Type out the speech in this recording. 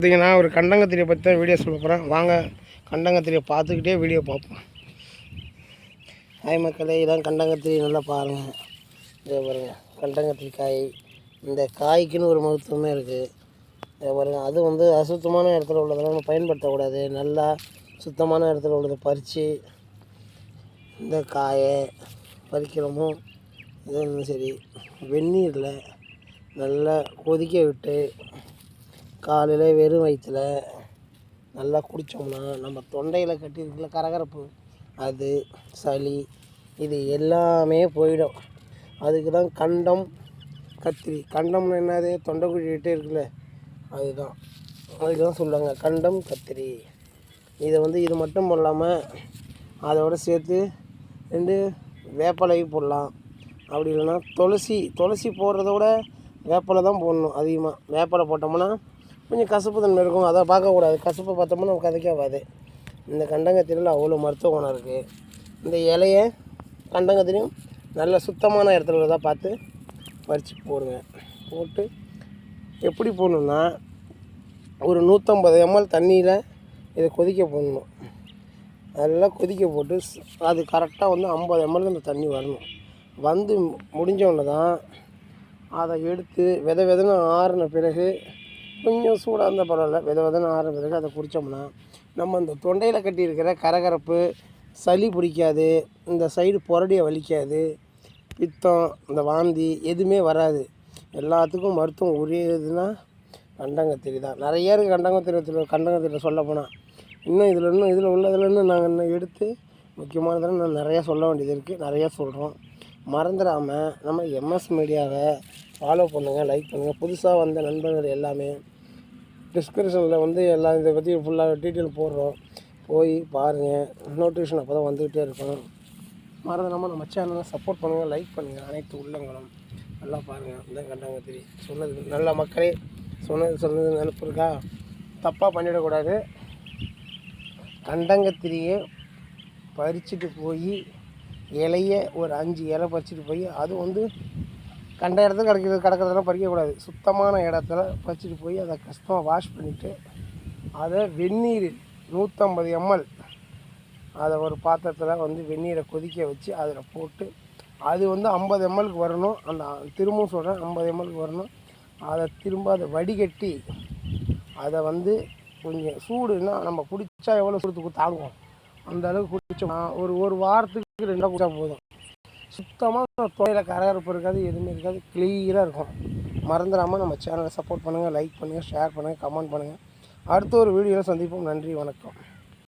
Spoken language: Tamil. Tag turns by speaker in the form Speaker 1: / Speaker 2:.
Speaker 1: பார்த்தீங்கன்னா ஒரு கண்டங்கத்திரியை பற்றி தான் வீடியோ சொல்ல போகிறேன் வாங்க கண்டங்கத்திரியை பார்த்துக்கிட்டே வீடியோ பார்ப்போம். ஹாய் மக்களே இதான் கண்டங்கத்திரி. நல்லா பாருங்கள் இதை பாருங்கள் கண்டங்கத்திரி காய். இந்த காய்க்குன்னு ஒரு மருத்துவமே இருக்குது இதை பாருங்கள் அது வந்து அசுத்தமான இடத்துல உள்ளதெல்லாம் நம்ம பயன்படுத்தக்கூடாது. நல்லா சுத்தமான இடத்துல உள்ளதை பறித்து இந்த காயை பறிக்கிறோமோ இதெல்லாம் சரி வெந்நீரில் நல்லா கொதிக்க விட்டு காலையில் வெறும் வயிற்றில் நல்லா குடித்தோம்னா நம்ம தொண்டையில் கட்டியிருக்கல கரகரப்பு அது சளி இது எல்லாமே போயிடும். அதுக்கு தான் கண்டம் கத்திரி. கண்டம்னு என்னது? தொண்டை குழிக்கிட்டே இருக்குல்ல? அதுதான். அதுக்கு தான் சொல்லுவாங்க கண்டம் கத்திரி. இதை வந்து இது மட்டும் போடலாமல் அதோட சேர்த்து ரெண்டு வேப்பலை போடலாம். அப்படி இல்லைன்னா துளசி துளசி போடுறத விட வேப்பலை தான் போடணும் அதிகமாக வேப்பலை போட்டோம்னா கொஞ்சம் கசப்பு தன்மை இருக்கும். அதை பார்க்கக்கூடாது. கசப்பை பார்த்தோம்னா நமக்கு கதைக்காகாது இந்த கண்டங்கத்திரியில் அவ்வளோ மருத்துவ குணம் இருக்குது இந்த இலையை கண்டங்கத்திரியும் நல்ல சுத்தமான இடத்துல உள்ளதாக பார்த்து பறித்து போடுங்க. போட்டு எப்படி போடணுன்னா ஒரு நூற்றம்பது எம்எல் தண்ணியில் இதை கொதிக்க போடணும். நல்லா கொதிக்க போட்டு அது கரெக்டாக வந்து ஐம்பது எம்எல் அந்த தண்ணி வரணும். வந்து முடிஞ்ச தான் அதை எடுத்து வித விதன்னு ஆறின பிறகு கொஞ்சம் சூடாக இருந்தால் பரவாயில்ல. வித விதன்னு ஆறின பிறகு அதை குடித்தோம்னா நம்ம அந்த தொண்டையில் கட்டியிருக்கிற கரகரப்பு சளி பிடிக்காது இந்த சைடு புரடியை வலிக்காது பித்தம் இந்த வாந்தி எதுவுமே வராது. எல்லாத்துக்கும் மருத்துவம் உரியதுன்னா கண்டங்கத்திரி தான். நிறைய இருக்குது கண்டங்கத்திரி கண்டங்கத்திரியில் சொல்ல போனால் இன்னும் இதில் இன்னும் இதில் உள்ளதில் இன்னும் நாங்கள் இன்னும் எடுத்து முக்கியமானதெல்லாம் நான் நிறையா சொல்ல வேண்டியது இருக்குது நிறையா சொல்கிறோம் மறந்துடாமல் நம்ம எம்எஸ் மீடியாவை ஃபாலோ பண்ணுங்கள் லைக் பண்ணுங்கள் புதுசாக வந்த நண்பர்கள் எல்லாமே டிஸ்கிரிப்ஷனில் வந்து எல்லா இதை பற்றி ஃபுல்லாக டீட்டெயில் போடுறோம். போய் பாருங்கள் நோட்டிஃபிகேஷன் அப்போ தான் வந்துக்கிட்டே இருக்கும். மறந்துடாமல் நம்ம சேனலை சப்போர்ட் பண்ணுங்கள் லைக் பண்ணுங்கள் அனைத்து உள்ளங்களும் நல்லா பாருங்கள் இந்த கண்டங்கத்திரி சொன்னது நல்ல மக்களே சொன்னது சொன்னது நினப்பு இருக்கா? தப்பாக பண்ணிடக்கூடாது. கண்டங்கத்திரியை பறிச்சுட்டு போய் இலைய ஒரு அஞ்சு இலை பறிச்சுட்டு போய் அது வந்து கண்ட இடத்துல கிடக்கிறது கிடக்கிறதெல்லாம் பறிக்கக்கூடாது. சுத்தமான இடத்துல பறிச்சுட்டு போய் அதை கஷ்டமாக வாஷ் பண்ணிவிட்டு அதை வெந்நீர் நூற்றம்பது எம்எல் அதை ஒரு பாத்திரத்தில் வந்து வெந்நீரை கொதிக்க வச்சு அதில் போட்டு அது வந்து ஐம்பது எம்எல்க்கு வரணும். அந்த திரும்பவும் சொல்கிறேன் ஐம்பது எம்எல்க்கு வரணும். அதை திரும்ப அதை வடிகட்டி அதை வந்து கொஞ்சம் சூடுன்னா நம்ம குடித்தா எவ்வளோ சூடுக்கு தாங்குவோம். அந்த அளவுக்கு குடித்தோம்னா ஒரு ஒரு வாரத்துக்கு ரெண்டாக குடிச்சா போதும். சுத்தமாக தொலையில் கரகரப்பு இருக்காது எதுவுமே இருக்காது. கிளியராக இருக்கும். மறந்துடாமல் நம்ம சேனலை சப்போர்ட் பண்ணுங்கள் லைக் பண்ணுங்கள் ஷேர் பண்ணுங்கள் கமெண்ட் பண்ணுங்கள் அடுத்த ஒரு வீடியோவில் சந்திப்போம். நன்றி வணக்கம்.